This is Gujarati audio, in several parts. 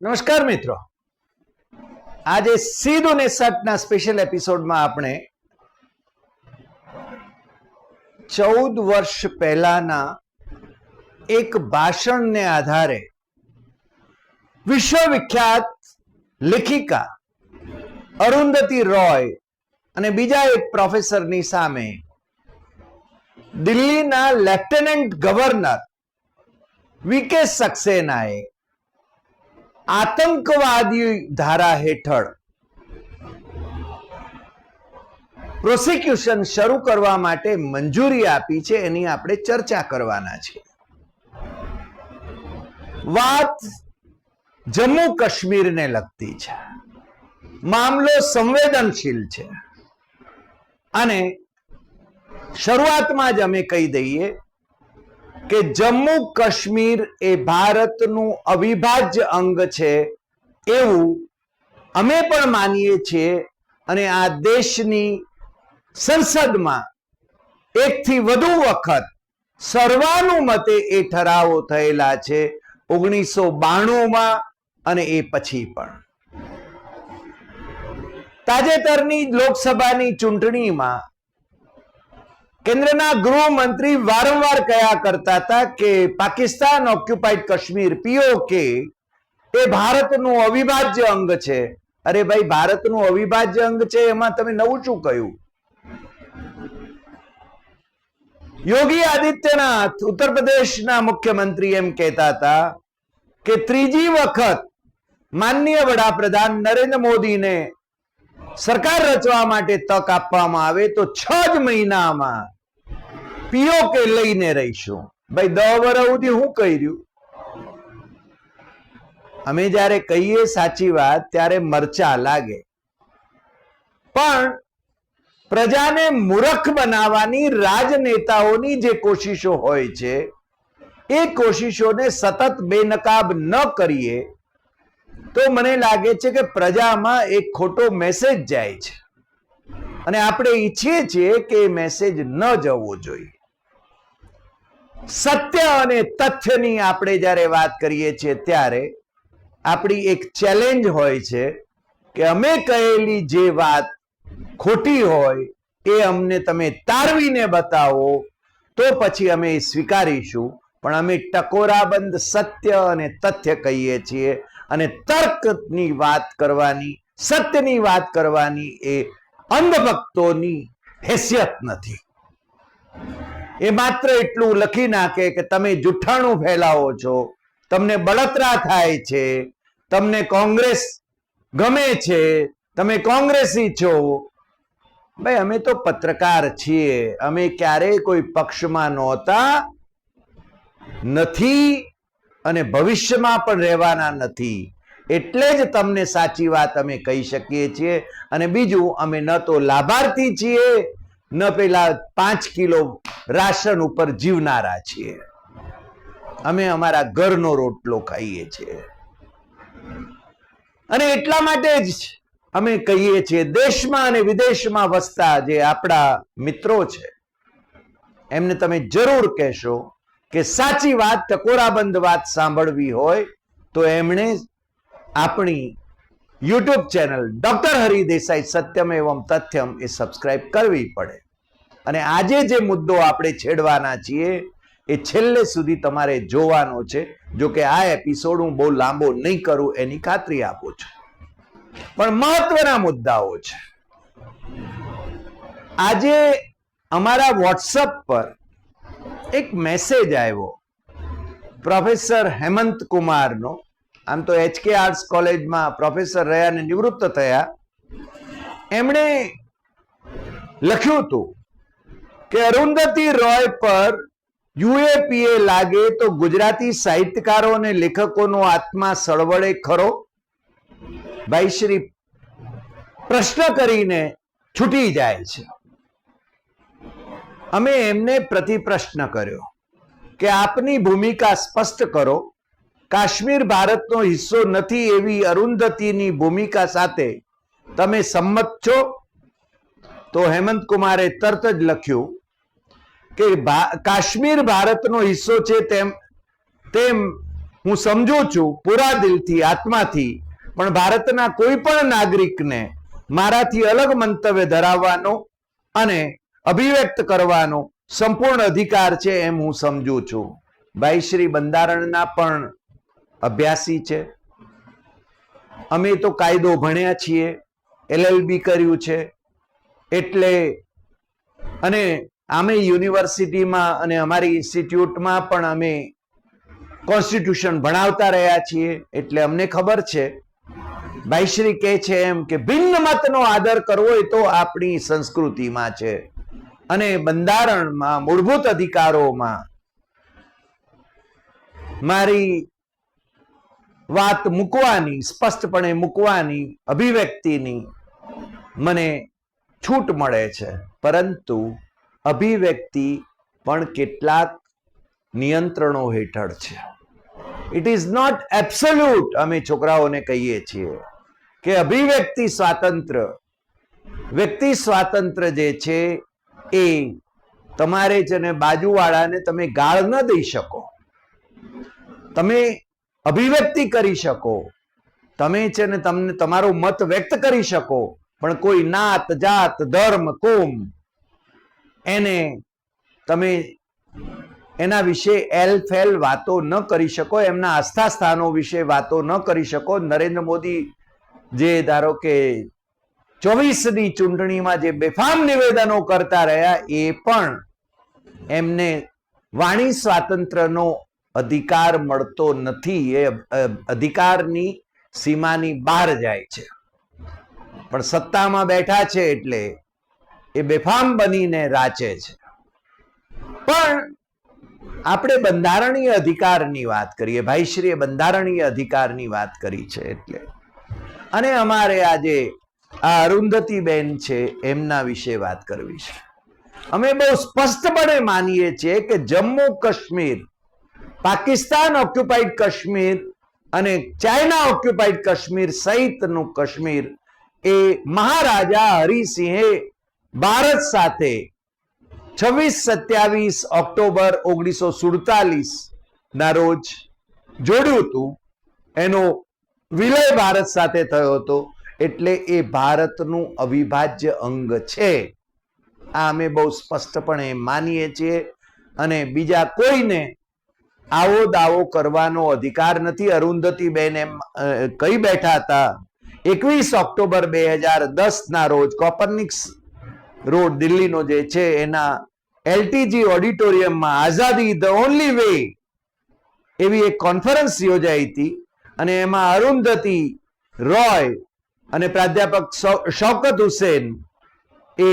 નમસ્કાર મિત્રો. આજે સીધું ને સટના સ્પેશિયલ એપિસોડમાં આપણે ચૌદ વર્ષ પહેલાના એક ભાષણને આધારે વિશ્વવિખ્યાત લેખિકા અરુંધતી રોય અને બીજા એક પ્રોફેસરની સામે દિલ્હીના લેફ્ટનન્ટ ગવર્નર વીકે સક્સેનાએ આતંકવાદી ધારા હેઠળ પ્રોસિક્યુશન શરૂ કરવા માટે મંજૂરી આપી છે, એની આપણે ચર્ચા કરવાના છે વાત જમ્મુ કાશ્મીરને લગતી છે. મામલો સંવેદનશીલ છે. અને શરૂઆતમાં જ અમે કહી દઈએ કે જમ્મુ કાશ્મીર એ ભારતનું અવિભાજ્ય અંગ છે એવું અમે પણ માનીએ છીએ અને આ દેશની સંસદમાં એકથી વધુ વખત સર્વાનુમતે એ ઠરાવો થયેલા છે ઓગણીસો બાણુંમાં અને એ પછી પણ. તાજેતરની લોકસભાની ચૂંટણીમાં કેન્દ્રના ગૃહમંત્રી વારંવાર કયા કરતા હતા કે પાકિસ્તાન ઓક્યુપાઈડ કાશ્મીર પીઓકે એ ભારતનું અવિભાજ્ય અંગ છે. અરે ભાઈ, ભારતનું અવિભાજ્ય અંગ છે, એમાં તમે નવું શું કહ્યું? યોગી આદિત્યનાથ ઉત્તર પ્રદેશના મુખ્યમંત્રી એમ કહેતા હતા કે ત્રીજી વખત માનનીય વડાપ્રધાન નરેન્દ્ર મોદીને સરકાર રચવા માટે તક આપવામાં આવે તો છ જ મહિનામાં પીઓકે લઈને રહીશું? ભાઈ, દહ વર્ષ સુધી હું કર્યું? અમે જ્યારે કહીએ સાચી વાત, ત્યારે મરચા લાગે. પણ પ્રજાને મૂરખ બનાવવાની રાજનેતાઓની જે કોશિશો હોય છે, એ કોશિશોને સતત બેનકાબ ન કરીએ, તો મને લાગે છે કે પ્રજામાં એક ખોટો મેસેજ જાય છે. અને આપણે ઈચ્છીએ છીએ કે એ મેસેજ ન જવો જોઈએ. સત્ય અને તથ્યની આપણે જ્યારે વાત કરીએ છીએ ત્યારે આપણી એક ચેલેન્જ હોય છે કે અમે કહેલી જે વાત ખોટી હોય એ અમને તમે તારવીને બતાવો તો પછી અમે એ સ્વીકારીશું. પણ અમે ટકોરાબંધ સત્ય અને તથ્ય કહીએ છીએ અને તર્કની વાત કરવાની, સત્યની વાત કરવાની એ અંધભક્તોની હેસિયત નથી. એ માત્ર એટલું લખી નાખે કે તમે જુઠ્ઠાણું ફેલાવો છો. તમને બળતરા થાય છે. તમને કોંગ્રેસ ગમે છે. તમે કોંગ્રેસી છો. ભાઈ, અમે તો પત્રકાર છીએ. અમે ક્યારેય કોઈ પક્ષમાં નહોતા, નથી અને ભવિષ્યમાં પણ રહેવાના નથી. એટલે જ તમને સાચી વાત અમે કહી શકીએ છીએ. અને બીજું, અમે ન તો લાભાર્થી છીએ ન પેલા પાંચ કિલો રાશન ઉપર જીવનારા છીએ. અમે અમારા ઘરનો રોટલો ખાઈએ છીએ. અને એટલા માટે જ અમે કહીએ છીએ, દેશમાં અને વિદેશમાં વસતા જે આપણા મિત્રો છે, એમને તમે જરૂર કહેશો કે સાચી વાત, ટકોરાબંધ વાત સાંભળવી હોય તો એમણે આપણી YouTube channel doctor Hari Desai Satyam એવમ તથ્યમ એ સબસ્ક્રાઇબ કરવી પડે. અને આજે જે મુદ્દો આપણે છેડવાના છીએ, એ છેલ્લે સુધી તમારે જોવાનો છે. જો કે આ એપિસોડ હું બહુ લાંબો નહીં કરું એની ખાતરી આપું છું. પણ મહત્વના મુદ્દાઓ છે. આજે અમારા વોટ્સઅપ પર એક મેસેજ આવ્યો. પ્રોફેસર હેમંત કુમારનો. આમ તો એચકે આર્ટ્સ કોલેજમાં પ્રોફેસર રહ્યા અને નિવૃત્ત થયા. એમણે લખ્યું હતું કે અરુંધતી રોય પર યુએપીએ લાગે તો ગુજરાતી સાહિત્યકારો અને લેખકોનો આત્મા સળવળે ખરો? ભાઈ, શ્રી પ્રશ્ન કરીને છૂટી જાય છે. અમે એમને પ્રતિ પ્રશ્ન કર્યો કે આપની ભૂમિકા સ્પષ્ટ કરો. કાશ્મીર ભારતનો હિસ્સો નથી એવી અરુંધતીની ભૂમિકા સાથે તમે સંમત છો? તો હેમંત કુમારે તરત જ લખ્યું કે કાશ્મીર ભારતનો હિસ્સો છે તેમ તેમ હું સમજુ છું પૂરા દિલથી, આત્માથી, પણ ભારતના કોઈ પણ નાગરિકને મારાથી અલગ મંતવ્ય ધરાવવાનો અને અભિવ્યક્ત કરવાનો સંપૂર્ણ અધિકાર છે એમ હું સમજુ છું. ભાઈ શ્રી બંધારણના પણ અભ્યાસી છે. અમે તો કાયદો ભણ્યા છીએ એલએલબી કર્યું છે. એટલે અને અમે યુનિવર્સિટીમાં અને અમારી ઇન્સ્ટિટ્યૂટમાં પણ અમે કોન્સ્ટિટ્યુશન ભણાવતા રહ્યા છીએ, એટલે અમને ખબર છે. ભાઈશ્રી કહે છે એમ કે ભિન્ન મતનો આદર કરવો એ તો આપણી સંસ્કૃતિમાં છે. અને બંધારણમાં મૂળભૂત અધિકારોમાં મારી વાત મૂકવાની, સ્પષ્ટપણે મૂકવાની અભિવ્યક્તિની મને છૂટ મળે છે. પરંતુ અભિવ્યક્તિ પણ કેટલાક નિયંત્રણો હેઠળ છે. ઇટ ઇઝ નોટ એબ્સોલ્યુટ અમે છોકરાઓને કહીએ છીએ, કે અભિવ્યક્તિ સ્વાતંત્ર્ય વ્યક્તિ સ્વાતંત્ર્ય જે છે એ તમારે છે ને બાજુવાળાને તમે ગાળ ન દઈ શકો. તમે અભિવ્યક્તિ કરી શકો. તમે છે ને તમને તમારો મત વ્યક્ત કરી શકો, પણ કોઈ નાત, જાત, ધર્મ, કોમ, એને તમે એના વિશે એલ ફેલ વાતો ન કરી શકો, એમના આસ્થા સ્થાનો વિશે વાતો ન કરી શકો. નરેન્દ્ર મોદી જે ધારો કે ચોવીસની ચૂંટણીમાં જે બેફામ નિવેદનો કરતા રહ્યા, એ પણ એમને વાણી સ્વાતંત્ર્યનો અધિકાર મળતો નથી, એ અધિકારની સીમાની બહાર જાય છે. પણ સત્તામાં બેઠા છે એટલે એ બેફામ બનીને રાચે છે. પણ આપણે બંધારણીય અધિકારની વાત કરીએ, ભાઈશ્રીએ બંધારણીય અધિકારની વાત કરી છે એટલે. અને અમારે આજે આ અરુંધતીબેન છે એમના વિશે વાત કરવી છે. અમે બહુ સ્પષ્ટપણે માનીએ છીએ કે જમ્મુ કાશ્મીર પાકિસ્તાન ઓક્યુપાઈડ કાશ્મીર અને ચાઇના ઓક્યુપાઈડ કાશ્મીર સહિતનું કાશ્મીર એ મહારાજા હરિસિંહે ભારત સાથે છવ્વીસ સત્યાવીસ ઓક્ટોબર ઓગણીસો સુડતાલીસ ના રોજ જોડ્યું હતું. એનો વિલય ભારત સાથે થયો હતો. એટલે એ ભારતનું અવિભાજ્ય અંગ છે. આ અમે બહુ સ્પષ્ટપણે માનીએ છીએ અને બીજા કોઈને આવો દાવો કરવાનો અધિકાર નથી. અરુંધતી બેન એમ કહી બેઠા હતા? એકવીસ ઓક્ટોબર બે હજાર દસ ના રોજ કોપરનિક્સ રોડ દિલ્હીનો જે છે, એના એલટીજી ઓડિટોરિયમમાં આઝાદી ધ ઓનલી વે એવી એક કોન્ફરન્સ યોજાઈ હતી અને એમાં અરુંધતી રોય અને પ્રાધ્યાપક શૌકત હુસેન એ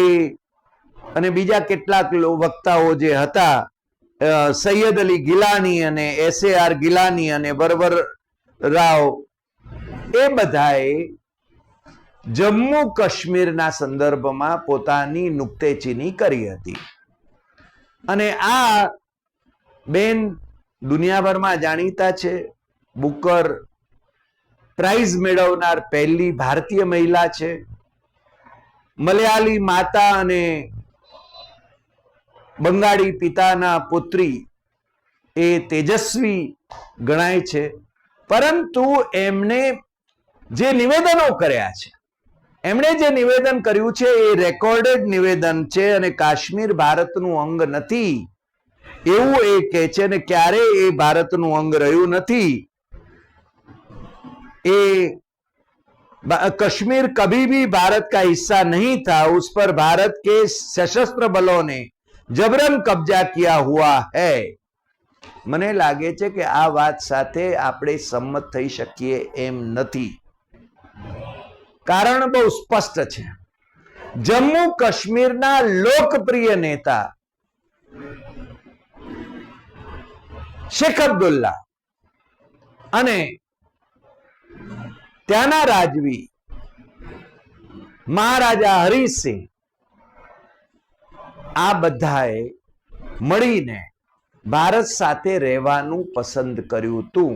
અને બીજા કેટલાક વક્તાઓ જે હતા સૈયદ અલી ગિલાની અને એસ આર ગિલાની અને વરવર રાવ, એ બધાએ જમ્મુ કાશ્મીરના સંદર્ભમાં પોતાની નુક્તેચીની કરી હતી. અને આ બેન દુનિયાભરમાં જાણીતા છે. બુકર પ્રાઇઝ મેળવનાર પહેલી ભારતીય મહિલા છે. મલયાલી માતા અને બંગાળી પિતાના પુત્રી એ તેજસ્વી ગણાય છે પરંતુ એમણે જે નિવેદનો કર્યા છે એમણે જે નિવેદન કર્યું છે એ રેકોર્ડેડ નિવેદન છે અને કાશ્મીર ભારતનું અંગ નથી એવું એ કહે છે અને ક્યારે એ ભારતનું અંગ રહ્યું નથી એ बा- कश्मीर कभी भी भारत का हिस्सा नहीं था उस पर भारत के सशस्त्र बलों ने જબરન કબજા ક્યાં હુઆ હૈ. મને લાગે છે કે આ વાત સાથે આપણે સંમત થઈ શકીએ એમ નથી. કારણ બહુ સ્પષ્ટ છે. જમ્મુ કાશ્મીરના લોકપ્રિય નેતા શેખ અબ્દુલ્લા અને ત્યાંના રાજવી મહારાજા હરિસિંહ આ બધાએ મળીને ભારત સાથે રહેવાનું પસંદ કર્યું હતું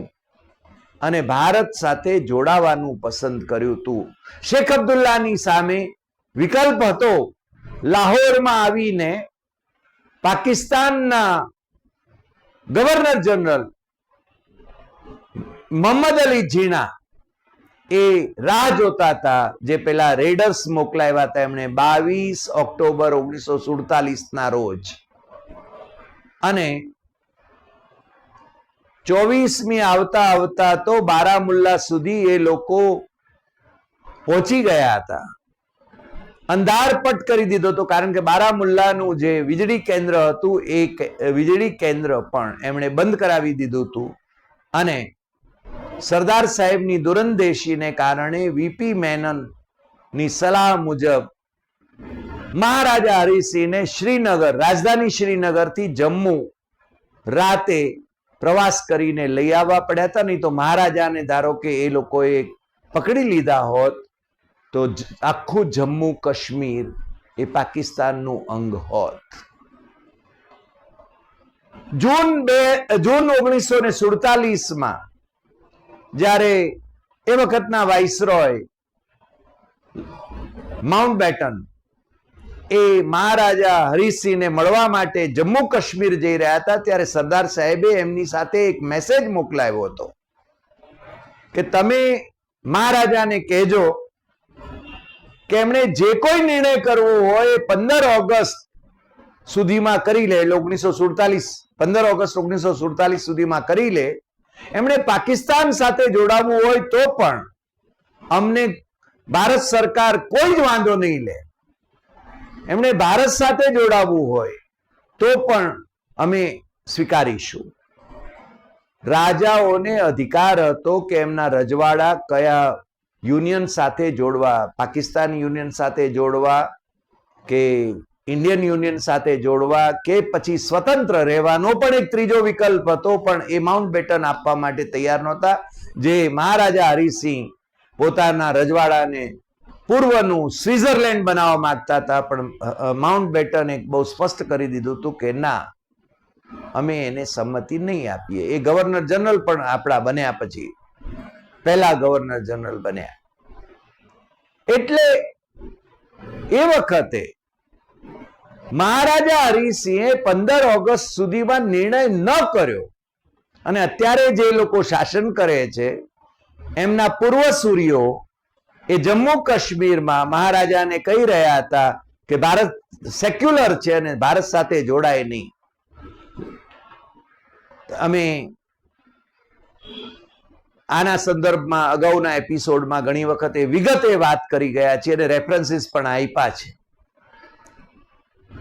અને ભારત સાથે જોડાવાનું પસંદ કર્યું હતું શેખ અબ્દુલ્લાની સામે વિકલ્પ હતો લાહોરમાં આવીને પાકિસ્તાનના ગવર્નર જનરલ મોહમ્મદ અલી જીણા એ રાહ જોતા હતા, જે પેલા રેડર્સ મોકલાવ્યા હતા એમણે બાવીસ ઓક્ટોબર ઓગણીસો સુડતાલીસ ના રોજ. અને ચોવીસમી આવતા આવતા તો બારામુલ્લા સુધી એ લોકો પહોંચી ગયા હતા. અંધારપટ કરી દીધો હતો, કારણ કે બારામુલ્લાનું જે વીજળી કેન્દ્ર હતું, એ વીજળી કેન્દ્ર પણ એમણે બંધ કરાવી દીધું હતું. અને સરદાર સાહેબની દુરંદેશીને કારણે વીપી મેનનની સલાહ મુજબ મહારાજા હરિસિંહને શ્રીનગર, રાજધાની શ્રીનગરથી જમ્મુ રાતે પ્રવાસ કરીને લઈ આવવા પડ્યા હતા. નહીં તો મહારાજાને ધારો કે એ લોકોએ પકડી લીધા હોત તો આખું જમ્મુ કાશ્મીર એ પાકિસ્તાનનું અંગ હોત. જૂન બે, જૂન ઓગણીસો ને સુડતાલીસમાં જ્યારે એ વખતના વાઇસરોય માઉન્ટ બેટન એ મહારાજા હરિસિંહને મળવા માટે જમ્મુ કાશ્મીર જઈ રહ્યા હતા, ત્યારે સરદાર સાહેબે એમની સાથે એક મેસેજ મોકલાવ્યો હતો કે તમે મહારાજાને કહેજો કે એમણે જે કોઈ નિર્ણય કરવો હોય એ પંદર ઓગસ્ટ સુધીમાં કરી લે, એટલે ઓગણીસો સુડતાલીસ, પંદર ઓગસ્ટ ઓગણીસો સુડતાલીસ સુધીમાં કરી લે. એમણે પાકિસ્તાન સાથે જોડાવવું હોય તો પણ અમને ભારત સરકાર કોઈ જ વાંધો નહીં લે. એમણે ભારત સાથે જોડાવવું હોય તો પણ અમે સ્વીકારીશું. રાજાઓને અધિકાર હતો કે એમના રજવાડા કયા યુનિયન સાથે જોડવા, પાકિસ્તાન યુનિયન સાથે જોડવા કે ઇન્ડિયન યુનિયન સાથે જોડવા કે પછી સ્વતંત્ર રહેવાનો પણ એક ત્રીજો વિકલ્પ હતો, પણ એ માઉન્ટ બેટન આપવા માટે તૈયાર નહોતા. જે મહારાજા હરિસિંહ પોતાના રજવાડાને પૂર્વનું સ્વિટ્ઝરલેન્ડ બનાવવા માંગતા હતા, પણ માઉન્ટ બેટન એક બહુ સ્પષ્ટ કરી દીધું હતું કે ના, અમે એને સંમતિ નહીં આપીએ. એ ગવર્નર જનરલ પણ આપણા બન્યા પછી પહેલા ગવર્નર જનરલ બન્યા. એટલે એ વખતે મહારાજા હરિસિંહે પંદર ઓગસ્ટ સુધીમાં નિર્ણય ન કર્યો. અને અત્યારે જે લોકો શાસન કરે છે, એમના પૂર્વસૂરીઓ એ જમ્મુ કાશ્મીરમાં મહારાજાને કહી રહ્યા હતા કે ભારત સેક્યુલર છે અને ભારત સાથે જોડાય નહીં. અમે આના સંદર્ભમાં અગાઉના એપિસોડમાં ઘણી વખતે વિગતે વાત કરી ગયા છીએ અને રેફરન્સીસ પણ આપ્યા છે.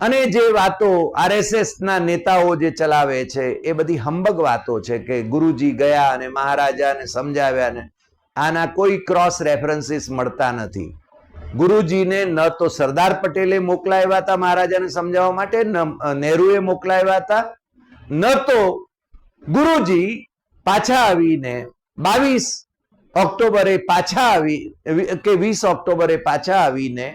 અને જે વાતો આરએસએસ ના નેતાઓ જે ચલાવે છે, એ બધી હંબગ વાતો છે કે ગુરુજી ગયા અને મહારાજાને સમજાવ્યા ને, આના કોઈ ક્રોસ રેફરન્સીસ મળતા નથી. ગુરુજીને ન તો સરદાર પટેલે મોકલાવ્યા હતા મહારાજાને સમજાવવા માટે, ન નહેરુએ મોકલાવ્યા હતા. ન તો ગુરુજી પાછા આવીને બાવીસ ઓક્ટોબરે પાછા આવી, કે વીસ ઓક્ટોબરે પાછા આવીને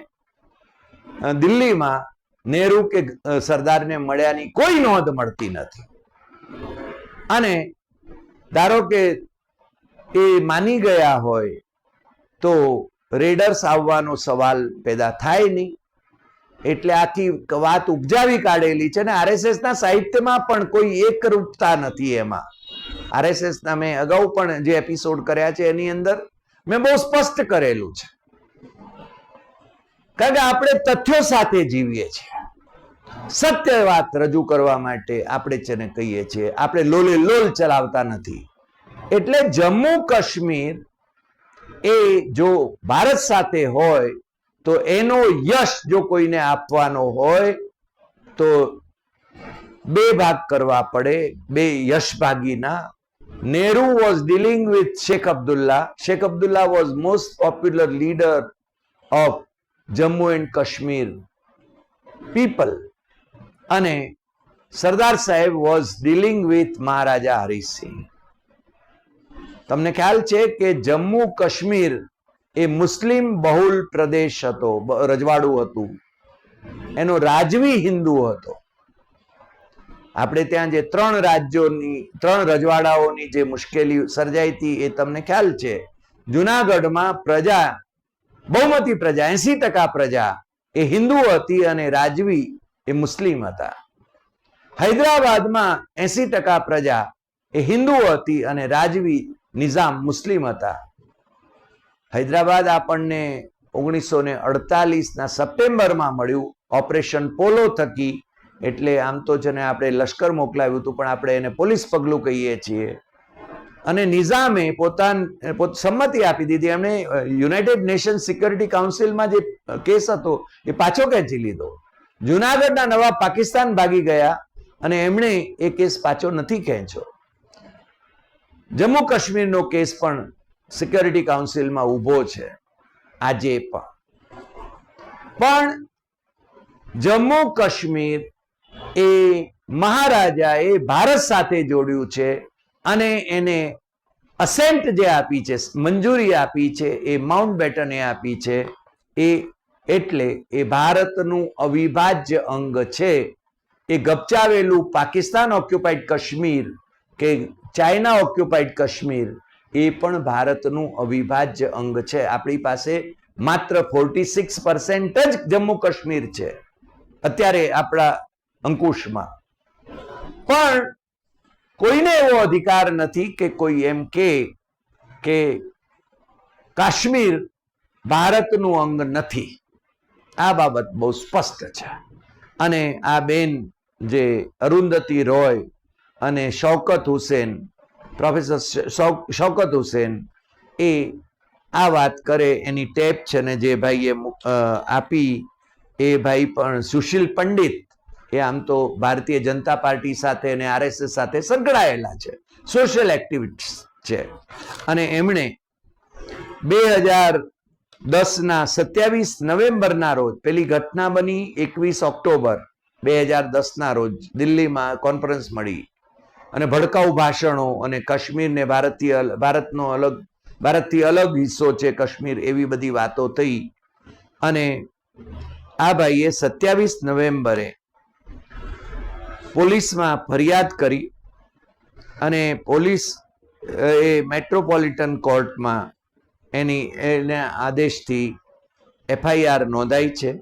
દિલ્હીમાં નહેરુ કે સરદારને મળ્યાની કોઈ નોંધ મળતી નથી. અને ધારો કે એ માની ગયા હોય, તો રેડર્સ આવવાનો સવાલ પેદા થાય નહીં. એટલે આખી વાત ઉપજાવી કાઢેલી છે ને આરએસએસ ના સાહિત્યમાં પણ કોઈ એકરૂપતા નથી એમાં. આરએસએસ ના મેં અગાઉ પણ જે એપિસોડ કર્યા છે એની અંદર મેં બહુ સ્પષ્ટ કરેલું છે. કારણ કે આપણે તથ્યો સાથે જીવીએ છીએ. સત્ય વાત રજૂ કરવા માટે આપણે જેને કહીએ છીએ, આપણે લોલે લોલ ચલાવતા નથી. એટલે જમ્મુ કાશ્મીર એ જો ભારત સાથે હોય, તો એનો યશ જો કોઈને આપવાનો હોય, તો બે ભાગ કરવા પડે. બે યશભાગીના Nehru was dealing with Sheikh Abdullah Sheikh Abdullah was most popular leader of Jammu and Kashmir people અને Sardar Saheb was dealing with Maharaja Hari Singh. તમને ખ્યાલ છે કે જમ્મુ કાશ્મીર એ મુસ્લિમ બહુલ પ્રદેશ હતો રજવાડું હતું. એનો રાજવી હિન્દુ હતો. આપણે ત્યાં જે ત્રણ રાજ્યોની, ત્રણ રજવાડાઓની જે મુશ્કેલી સર્જાઈ હતી એ તમને ખ્યાલ છે. જુનાગઢમાં પ્રજા, બહુમતી પ્રજા, એસી ટકા પ્રજા એ હિન્દુ હતી અને રાજવી એ મુસ્લિમ હતા. હૈદરાબાદમાં એસી ટકા પ્રજા એ હિન્દુ હતી અને રાજવી નિઝામ મુસ્લિમ હતા. હૈદરાબાદ આપણને ઓગણીસો ને અડતાલીસના સપ્ટેમ્બરમાં મળ્યું. ઓપરેશન પોલો થકી. એટલે આમ તો છે ને આપણે લશ્કર મોકલાવ્યું હતું, પણ આપણે એને પોલીસ પગલું કહીએ છીએ. અને નિઝામે પોતાન સંમતિ આપી દીધી. એમણે યુનાઇટેડ નેશન સિક્યોરિટી કાઉન્સિલમાં જે કેસ હતો, એ પાછો ખેંચી લીધો. જુનાગઢના નવાબ પાકિસ્તાન ભાગી ગયા અને એમણે એ કેસ પાછો નથી ખેંચ્યો. જમ્મુ કાશ્મીરનો કેસ પણ સિક્યોરિટી કાઉન્સિલમાં ઊભો છે. આજે પણ. પણ જમ્મુ કાશ્મીર એ મહારાજાએ ભારત સાથે જોડ્યું છે અને એને અસેન્ટ જે આપી છે, મંજૂરી આપી છે, એ માઉન્ટ બેટને આપી છે, એ એટલે એ ભારતનું અવિભાજ્ય અંગ છે. એ ગપચાવેલું પાકિસ્તાન ઓક્યુપાઈડ કાશ્મીર કે ચાઇના ઓક્યુપાઈડ કાશ્મીર, એ પણ ભારતનું અવિભાજ્ય અંગ છે. આપણી પાસે માત્ર ફોર્ટી સિક્સ પરસેન્ટ જ જમ્મુ કાશ્મીર છે. અત્યારે આપણા અંકુશમાં. પણ કોઈને એવો અધિકાર નથી કે કોઈ એમ કે કે કાશ્મીર ભારતનું અંગ નથી. આ બાબત બહુ સ્પષ્ટ છે. અને આ બેન જે અરુંધતી રોય અને શૌકત હુસેન, પ્રોફેસર શૌકત હુસેન એ આ વાત કરે, એની ટેપ છે ને જે ભાઈએ આપી, એ ભાઈ પણ સુશીલ પંડિત, એ આમ તો ભારતીય જનતા પાર્ટી સાથે અને આરએસએસ સાથે સંકળાયેલા છે. સોશિયલ એક્ટિવિટીસ છે. અને એમણે બે હજાર દસના સત્યાવીસ નવેમ્બરના રોજ, પેલી ઘટના બની એકવીસ ઓક્ટોબર બે હજાર દસના રોજ દિલ્હીમાં કોન્ફરન્સ મળી. અને ભડકાઉ ભાષણો અને કાશ્મીરને ભારતીય ભારતનો અલગ, ભારતથી અલગ હિસ્સો છે કાશ્મીર એવી બધી વાતો થઈ. અને આ ભાઈએ સત્યાવીસ નવેમ્બરે પોલીસમાં ફરિયાદ કરી અને પોલીસ, એ મેટ્રોપોલિટન કોર્ટમાં એની, એના આદેશથી એફઆઈઆર નોંધાઈ છે.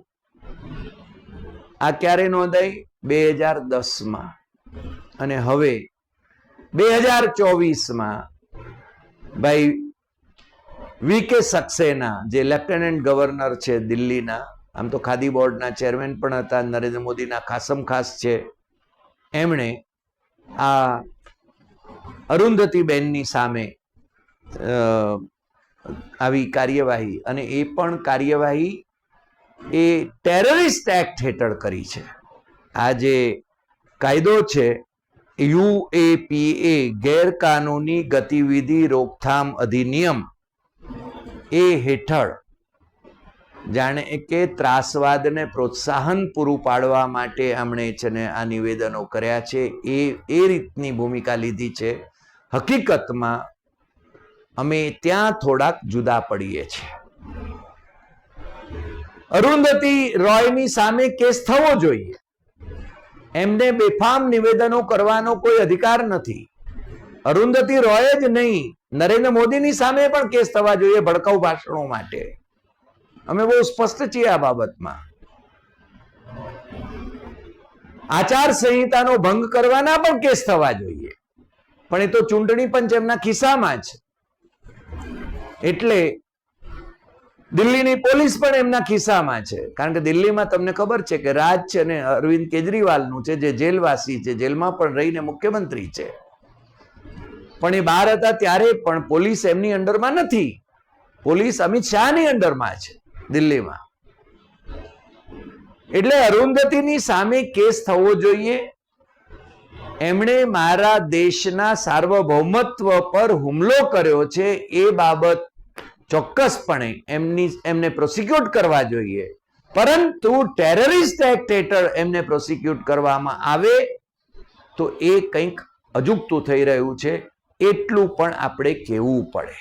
આ ક્યારે નોંધાઈ? બે હજાર દસમાં. અને હવે બે હજાર ચોવીસમાં ભાઈ વી કે સક્સેના જે લેફ્ટનન્ટ ગવર્નર છે દિલ્હીના, આમ તો ખાદી બોર્ડના ચેરમેન પણ હતા, નરેન્દ્ર મોદીના ખાસમ ખાસ છે, એમણે આ અરુંધતીબેનની સામે આવી કાર્યવાહી અને એ પણ કાર્યવાહી એ ટેરરિસ્ટ એક્ટ હેઠળ કરી છે. આ જે કાયદો છે યુએપીએ ગેરકાનૂની ગતિવિધિ રોકથામ અધિનિયમ, એ હેઠળ જાણે કે ત્રાસવાદને પ્રોત્સાહન પૂરું પાડવા માટે એમણે છે ને આ નિવેદનો કર્યા છે. એ એ રીતની ભૂમિકા લીધી છે. હકીકતમાં અમે ત્યાં થોડાક જુદા પડીએ છીએ. અરુંધતી રોયની સામે કેસ થવો જોઈએ. એમને બેફામ નિવેદનો કરવાનો કોઈ અધિકાર નથી. અરુંધતી રોય જ નહીં, નરેન્દ્ર મોદીની સામે પણ કેસ થવા જોઈએ ભડકાઉ ભાષણો માટે. અમે બહુ સ્પષ્ટ છીએ આ બાબતમાં. આચાર સંહિતાનો ભંગ કરવાના પણ કેસ થવા જોઈએ. પણ એ તો ચૂંટણી પંચ એમના ખિસ્સામાં છે એટલે દિલ્હીની પોલીસ પણ એમના ખિસ્સામાં છે. કારણ કે દિલ્હીમાં તમને ખબર છે કે રાજ છે અને અરવિંદ કેજરીવાલનું છે, જે જેલવાસી છે, જેલમાં પણ રહીને મુખ્યમંત્રી છે. પણ એ બહાર હતા ત્યારે પણ પોલીસ એમની અંડરમાં નથી. પોલીસ અમિત શાહની અંડરમાં છે દિલ્હીમાં. એટલે અરુંધતીની સામે કેસ થવો જોઈએ. એમણે મારા દેશના સાર્વભૌમત્વ પર હુમલો કર્યો છે એ બાબત ચોક્કસપણે એમની એમને પ્રોસિક્યુટ કરવા જોઈએ. પરંતુ ટેરરિસ્ટ એક્ટ હેઠળ એમને પ્રોસિક્યુટ કરવામાં આવે, તો એ કંઈક અજુગતું થઈ રહ્યું છે. એટલું પણ આપણે કહેવું પડે.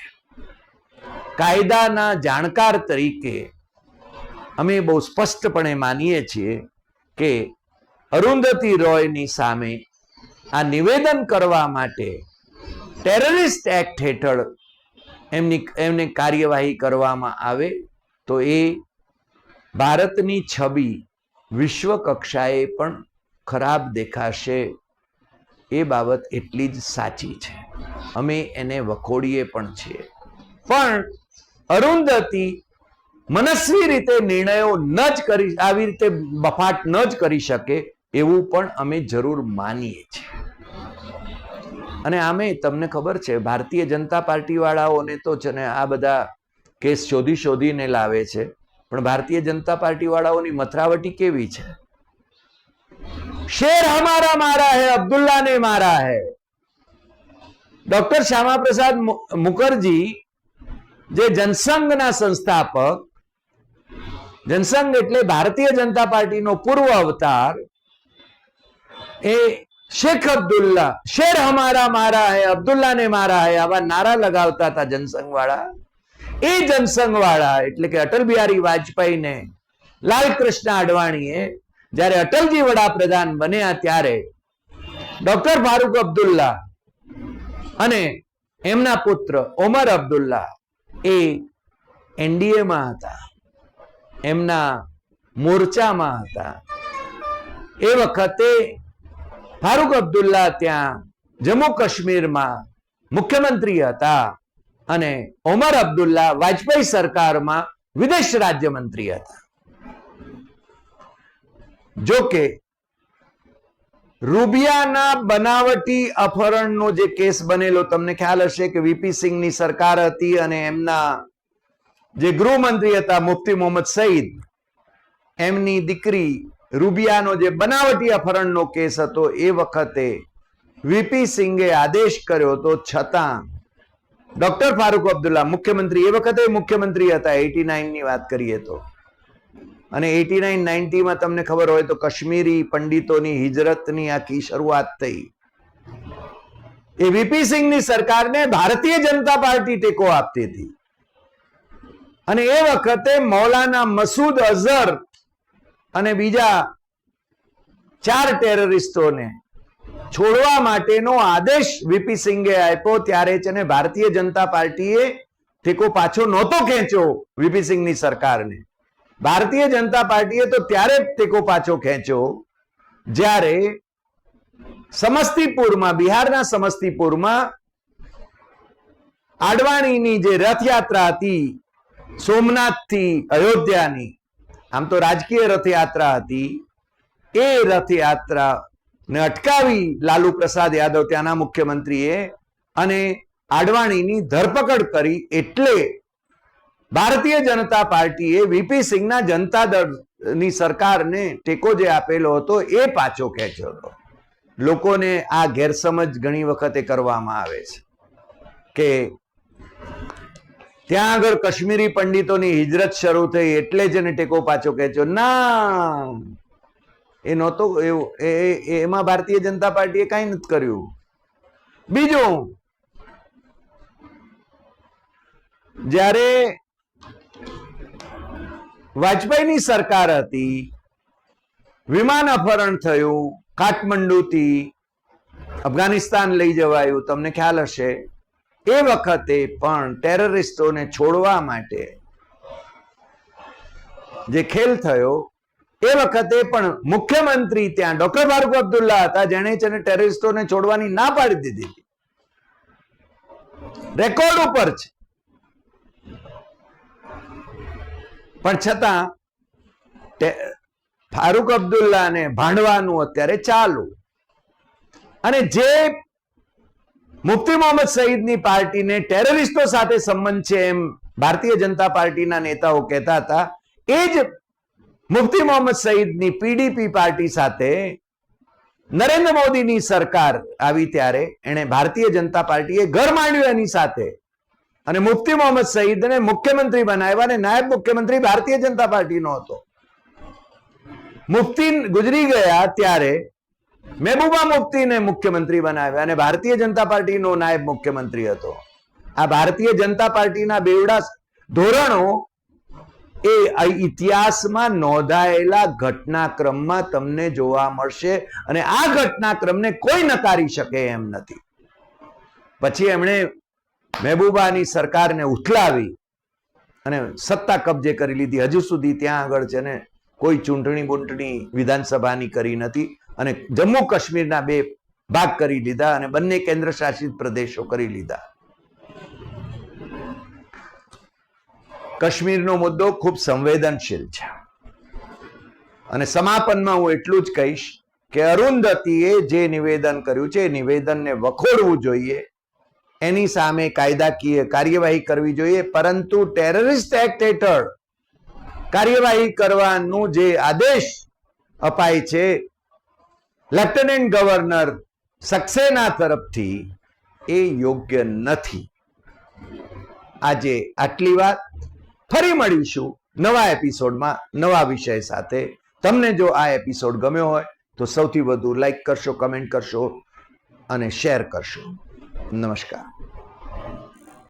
કાયદાના જાણકાર તરીકે અમે બહુ સ્પષ્ટપણે માનીએ છીએ કે અરુંધતી રોયની સામે આ નિવેદન કરવા માટે ટેરરિસ્ટ એક્ટ હેઠળ એમની, એમને કાર્યવાહી કરવામાં આવે તો એ ભારતની છબી વિશ્વ કક્ષાએ પણ ખરાબ દેખાશે એ બાબત એટલી જ સાચી છે. અમે એને વખોડીએ પણ છીએ. પણ અરુંધતી મનસ્વી રીતે નિર્ણયો ન જ કરી, આવી રીતે બફાટ ન જ કરી શકે એવું પણ અમે જરૂર માનીએ છીએ. અને આમે તમને ખબર છે, ભારતીય જનતા પાર્ટી વાળાઓને તો છે ને આ બધા કેસ શોધી શોધીને લાવે છે. પણ ભારતીય જનતા પાર્ટી વાળાઓની મથરાવટી કેવી છે? શેર હમારા મારા હે અબ્દુલ્લા ને મારા હે. ડોક્ટર શ્યામા પ્રસાદ મુ- મુખર્જી જે જનસંઘના સંસ્થાપક, જનસંઘ એટલે ભારતીય જનતા પાર્ટીનો પૂર્વ અવતાર, એ શેખ અબ્દુલ્લા શેર હમારા મારા હે અબ્દુલ્લા ને મારા હે આવા નારા લગાવતા હતા જનસંઘ વાળા એ જનસંઘ વાળા એટલે કે અટલ બિહારી વાજપેયીને લાલકૃષ્ણ અડવાણીએ જ્યારે અટલજી વડાપ્રધાન બન્યા ત્યારે ડોક્ટર ફારૂક અબ્દુલ્લા અને એમના પુત્ર ઓમર અબ્દુલ્લા એ એનડીએમાં હતા એમના મોરચામાં હતા એ વખતે ફારૂક અબ્દુલ્લા ત્યાં જમ્મુ કાશ્મીરમાં મુખ્યમંત્રી હતા અને ઓમર અબ્દુલ્લા વાજપેયી સરકારમાં વિદેશ રાજ્યમંત્રી હતા. જો રૂબિયાના બનાવટી અપહરણનો જે કેસ બનેલો તમને ખ્યાલ હશે કે વીપી સિંહની સરકાર હતી અને એમના જે ગૃહમંત્રી હતા મુફ્તી મોહમ્મદ સઈદ, એમની દીકરી રૂબિયાનો જે બનાવટી અપહરણનો કેસ હતો, એ વખતે વીપી સિંઘે આદેશ કર્યો તો છતાં ડોક્ટર ફારૂક અબ્દુલ્લા મુખ્યમંત્રી, એ વખતે મુખ્યમંત્રી હતા એટી નાઇનની વાત કરીએ તો. અને એટી નાઇન નાઇન્ટીમાં તમને ખબર હોય તો કાશ્મીરી પંડિતોની હિજરતની આખી શરૂઆત થઈ. એ વીપી સિંઘની સરકારને ભારતીય જનતા પાર્ટી ટેકો આપતી હતી. અને એ વખતે મૌલાના મસૂદ અઝહર અને બીજા ચાર ટેરરિસ્ટોને છોડવા માટેનો આદેશ વીપી સિંઘે આપ્યો ત્યારે છે ને ભારતીય જનતા પાર્ટીએ ટેકો પાછો નહોતો ખેંચ્યો વીપી સિંઘની સરકારને. ભારતીય જનતા પાર્ટીએ તો ત્યારે જ ટેકો પાછો ખેંચ્યો જ્યારે સમસ્તીપુરમાં, બિહારના સમસ્તીપુરમાં આડવાણીની જે રથયાત્રા હતી, સોમનાથથી અયોધ્યાની આમ તો રાજકીય રથયાત્રા હતી. એ રથયાત્રા ને અટકાવી લાલુ પ્રસાદ યાદવ ત્યાંના મુખ્યમંત્રીએ અને આડવાણીની ધરપકડ કરી એટલે ભારતીય જનતા પાર્ટીએ વીપી સિંહના જનતા દળની સરકારને ટેકો જે આપેલો હતો એ પાછો ખેંચ્યો હતો. લોકોને આ ગેરસમજ ઘણી વખતે કરવામાં આવે છે કે ત્યાં આગળ કશ્મીરી પંડિતોની હિજરત શરૂ થઈ એટલે જ એને ટેકો પાછો ખેંચ્યો. ના! એ નહોતો એમાં ભારતીય જનતા પાર્ટીએ કાંઈ નથી કર્યું. બીજું, જ્યારે વાજપેયીની સરકાર હતી, વિમાન અપહરણ થયું, કાઠમંડુથી અફઘાનિસ્તાન લઈ જવાયું, તમને ખ્યાલ હશે? એ વખતે પણ ટેરરિસ્ટોને છોડવા માટે જે ખેલ થયો, એ વખતે પણ મુખ્યમંત્રી ત્યાં ડોક્ટર ફારૂક અબ્દુલ્લા હતા, જેણે છે ટેરરિસ્ટોને છોડવાની ના પાડી દીધી. રેકોર્ડ ઉપર છે. પણ છતાં ફારૂક અબ્દુલ્લાને ભાંડવાનું અત્યારે ચાલુ. અને જે મુફ્તી મોહમ્મદ સઈદની પાર્ટીને ટેરરિસ્ટો સાથે સંબંધ છે એમ ભારતીય જનતા પાર્ટીના નેતાઓ કહેતા હતા. એ જ મુફ્તી મોહમ્મદ સઈદની પીડીપી પાર્ટી સાથે નરેન્દ્ર મોદીની સરકાર આવી ત્યારે એણે ભારતીય જનતા પાર્ટીએ ઘર માંડ્યું એની સાથે. અને મુફ્તી મોહમ્મદ સઈદને મુખ્યમંત્રી બનાવ્યા અને નાયબ મુખ્યમંત્રી ભારતીય જનતા પાર્ટીનો હતો. મુફ્તી ગુજરી ગયા ત્યારે મહેબૂબા મુફ્તીને મુખ્યમંત્રી બનાવ્યા અને ભારતીય જનતા પાર્ટીનો નાયબ મુખ્યમંત્રી હતો. આ ભારતીય જનતા પાર્ટીના બેવડા ધોરણો એ ઇતિહાસમાં નોંધાયેલા ઘટનાક્રમમાં તમને જોવા મળશે અને આ ઘટનાક્રમને કોઈ નકારી શકે એમ નથી. પછી એમણે મહેબૂબાની સરકારને ઉથલાવી અને સત્તા કબજે કરી લીધી. હજુ સુધી ત્યાં આગળ છે ને કોઈ ચૂંટણી બૂંટણી વિધાનસભાની કરી નથી. અને જમ્મુ કાશ્મીરના બે ભાગ કરી લીધા અને બંને કેન્દ્ર શાસિત પ્રદેશો કરી લીધા. કાશ્મીરનો મુદ્દો ખૂબ સંવેદનશીલ છે. અને સમાપનમાં હું એટલું જ કહીશ કે અરુંધતીએ જે નિવેદન કર્યું છે એ નિવેદનને વખોડવું જોઈએ. એની સામે કાયદાકીય કાર્યવાહી કરવી જોઈએ, પરંતુ ટેરરિસ્ટ એક્ટ હેઠળ કાર્યવાહી કરવાનું જે આદેશ અપાય છે લેફ્ટનન્ટ ગવર્નર સક્સેના તરફથી એ યોગ્ય નથી. આજે આટલી વાત. ફરી મળીશું નવા એપિસોડમાં નવા વિષય સાથે. તમને જો આ એપિસોડ ગમ્યો હોય, તો સૌથી વધુ લાઈક કરશો કમેન્ટ કરશો અને શેર કરશો. નમસ્કાર.